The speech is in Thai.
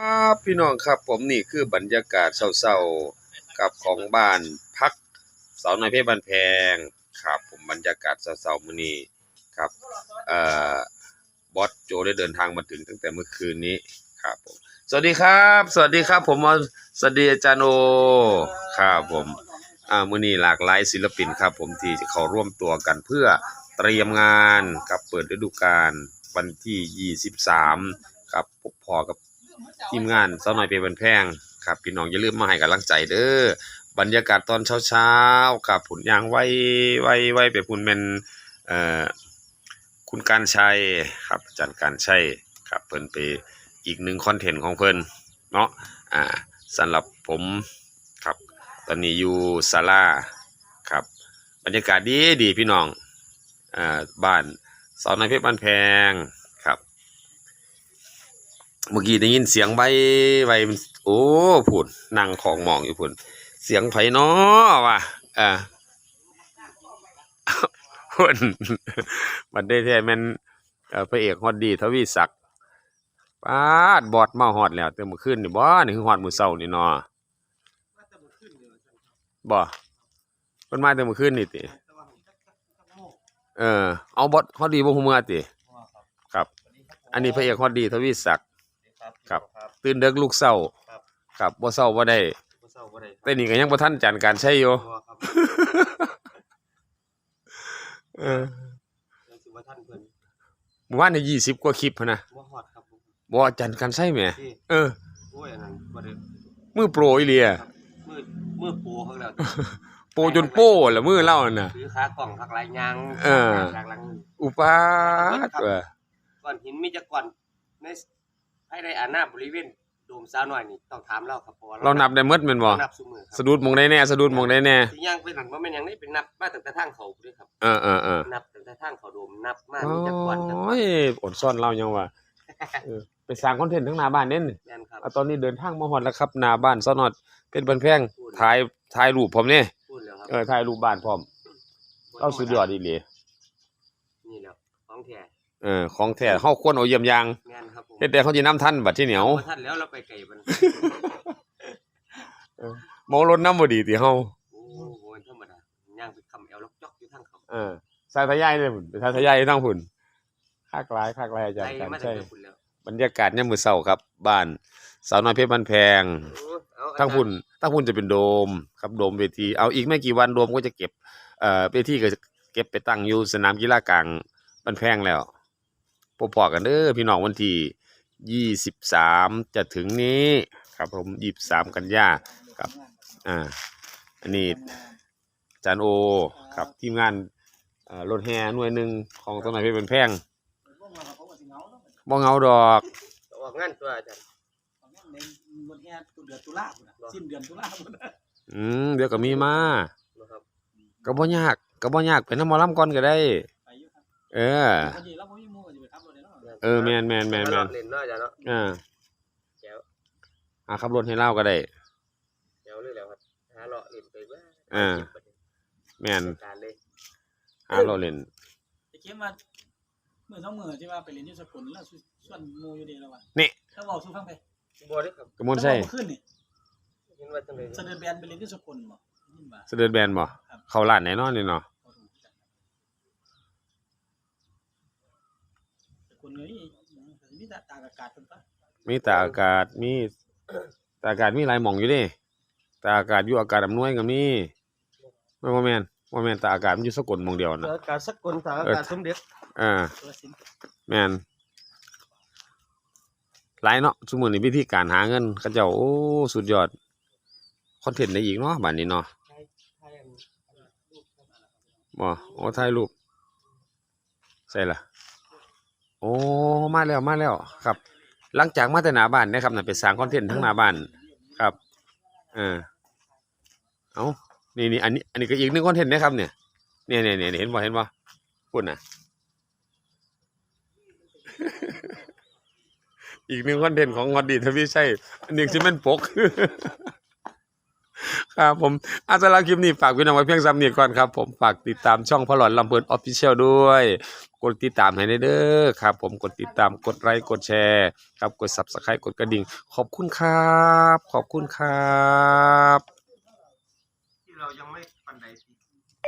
ครับพี่น้องครับผมนี่คือบรรยากาศเศร้าๆกับของบ้านพักสาวน้อยเพชรบ้านแพงครับ ผมบรรยากาศเศร้าๆมื้อนี้ครับเอ่อบอสโจได้เดินทางมาถึงตั้งแต่เมื่อคืนนี้ครับผมสวัสดีครับ สวัสดีครับ ผมสวัสดีอาจารย์โอครับผมอ่ามื้อนี้หลากหลายศิลปินครับ ผมที่เข้าร่วมตัวกันเพื่อเตรียมงานกับเปิดฤดูกาลวันที่ 23ครับพบพอกับ ทีมงานสาวน้อยเพชรบันแพงครับพี่น้องอย่าลืมมาให้กำลังใจเด้อบรรยากาศตอนเช้าๆครับผุนยางไว้ไว้ไว้ไปพุนเป็นเอ่อคุณการชัยครับอาจารย์การชัยครับเพิ่นไปอีกหนึ่งคอนเทนต์ของเพิ่นเนาะอ่าสำหรับผมครับตอนนี้อยู่ศาลาครับบรรยากาศดีดีพี่น้องอ่าบ้านสาวน้อยเพชรบ้านแพง เมื่อกี้ได้ยินเสียงใบใบโอ้ผุนนั่งของหมองอยู่ผุนเสียงไผน้อว่ะอ่าพุ่นมันได้แท้แม่นเอ่อพระเอกฮอดดีทวีศักดิ์ปาดบอดมาฮอดแล้วแต่มื่อคืนนี่บ่นี่คือฮอดมือเช้านี่นาะบ่เพิ่นมาแต่มื่อคืนนี่ติเออเอาบอดฮอดดีบ่ฮู้เมื่อติครับ อันนี้พระเอกฮอดดีทวีศักดิ์ ครับตื่นเด็กลูกเศร้าครับครับบ่เศร้าบ่ได้บ่เศร้าบ่ได้ครับแต่นี่ก็ยังบ่ทันจันการใช้อยู่บ่ครับเออยังสิว่าท่านเพิ่นเมื่อวานนี่20กว่าคลิปหั้นนะบ่ฮอดครับผมบ่จันการใช้แหมที่เออโอ้ยอันนั้นบ่ได้มือโปรอีหลีอะครับมือมือโปรข้างแล้วโปรจนโป้ละมือเล่านั่นน่ะถือขากล่องคักหลายยางเออหลังหลังอุปาทเออก้อนหินมีจักก้อนใน ภายในอาณาบริเวณโดมสาวน้อยนี่ต้องถามเราครับเพราะว่าเรานับได้หมดแม่นบ่เรานับซุมื้อครับสะดุดหมองได้แน่สะดุดหมองได้แน่ที่ย่างไปนั่นบ่แม่นหยังนี่เป็นนับมาตั้งแต่ทางเขาพุ่นเด้อครับ เออเออเออนับตั้งแต่ทางเขาโดมนับมาโอมีจักก้อนจักก้อน้ยอดซ่อนเรายังว่าเออไปสร้างคอนเทนต์ทั้งหน้าบ้านเด่นแม่นครับอะตอนนี้เดินทางมาฮอดแล้วครับหน้าบ้านซะนอดเป็นบันแพงถ่ายถ่ายรูปผมนี่พูดแล้วครับเออถ่ายรูปบ้านพร้อมเราสุดยอดอีหลีนี่แหล้วของแท้ เออของแท้เฮาควรเอาเยี่ยมอย่างแม่นครับผมเฮ็ดแต่เขาสินำทันบัดที่เหนียวบ่ทันแล้วเราไปไกลมันมองรถนำบ่ดีติเฮาโอ้โหธรรมดาย่างไปคำแอลล็อกจอกอยู่ทางเขาเออสายทะยายเลยพุ่นไปสายทะยายทางพุ่นคักหลายคักหลายอาจารไล่ย์การมาใช่จากคุณแล้วบรรยากาศยามมื้อเช้าครับ บ้านสาวน้อยเพชรบ้านแพงโอ้เอาทั้งพุ่นทั้งพุ่นจะเป็นโดมครับโดมเวทีเอาอีกไม่กี่วันโดมก็จะเก็บเอ่อเวทีก็จะเก็บไปตั้งอยู่สนามกีฬากลางบ้านแพงแล้ว พบพอกันเด้อพี่น้องวันที่ยี่สิบสามจะถึงนี้ครับผมยี่สิบสามกันยาครับอ่าอันนี้อาจารย์โอครับทีมงานเอ่อรถแห่หน่วยหนึ่งของต้นไม้เพชรบ้านแพงบ่เหงาดอกออกงานตัวอาจารย์วันแห่ตุเดือนตุลาพุ่นน่ะสิ้นเดือนตุลาพุ่นน่ะอืมเดี๋ยวก็มีมานะครับก็บ่ยากก็บ่ยากเป็นน้ำหมอลำก่อนก็ได้ไปอยู่ครับเออ เนาะเออแม่นแม่นแม่นแม่นเล่นเนาะอาจารย์เนาะอ่าแจ๋วอ่าขับรถให้เล่าก็ได้แจ๋วเลยแล้วครับหาเลาะเล่นไปว่าอ่าเก็บไปแม่นการเลยหาเราเล่นไอ้เข็มว่ามื้อสองมื้อที่ว่าไปเรียนอยู่สกลแล้วส่วนหมู่อยู่เดีแล้วว่านี่แล้วเว้าสู่ฟังไปบ่ได้ครับกระมวลใช่แล้วเว้าเมื่อคืนนี่เห็นว่าจังได๋เสด็จแบนไปเรียนอยู่สกลบ่ยินว่าเสด็จแบนบ่เข้าร้านแน่นอนนี่เนาะ บ่รู้จักสกลเอ้ย มีแต่ตากอากาศเพิ่นปะมีตากอากาศมีตากอากาศมีหลายหม่องอยู่เดิตากอากาศอยู่อากาศอำนวยก็มีไม่บ่แม่นบ่แม่นตากอากาศมันอยู่สกลหม่องเดียวน่ะอากาศสกลตากอากาศสมเด็จอ่าตัวสินแม่นหลายเนาะซุมื้อนี้วิธีการหาเงินเขาเจ้าโอ้สุดยอดคอนเทนต์ได้อีกเนาะบัดนี้เนาะไทยไทยอันลูกครับบ่โอ้ถ่ายรูปใช่ล่ะ โอ้ มาแล้วมาแล้วครับ หลังจากมาแต่หน้าบ้านนะครับน่ะไปสร้างคอนเทนต์ทั้งหน้าบ้านครับเออเอานี่นี่อันนี้อันนี้ก็อีกหนึ่งคอนเทนต์นะครับเนี่ยเนี่ยเนี่ยเนี่ยเห็นบ่เห็นบ่พูดนะอีกหนึ่งคอนเทนต์ของฮอดดีทวีชัยอันนี้สิแม่นปก ครับผมอาจารย์คลิปนี้ฝากพี่น้องไว้เพียงซ้ำนี้ก่อนครับ ผมฝากติดตามช่องพอหลอนลำเพินออฟฟิเชียลด้วย กดติดตามให้ได้เด้อครับ ผมกดติดตามกดไลค์กดแชร์ครับกดซับสไครต์กดกระดิ่ง ขอบคุณครับ ขอบคุณครับ ที่เรายังไม่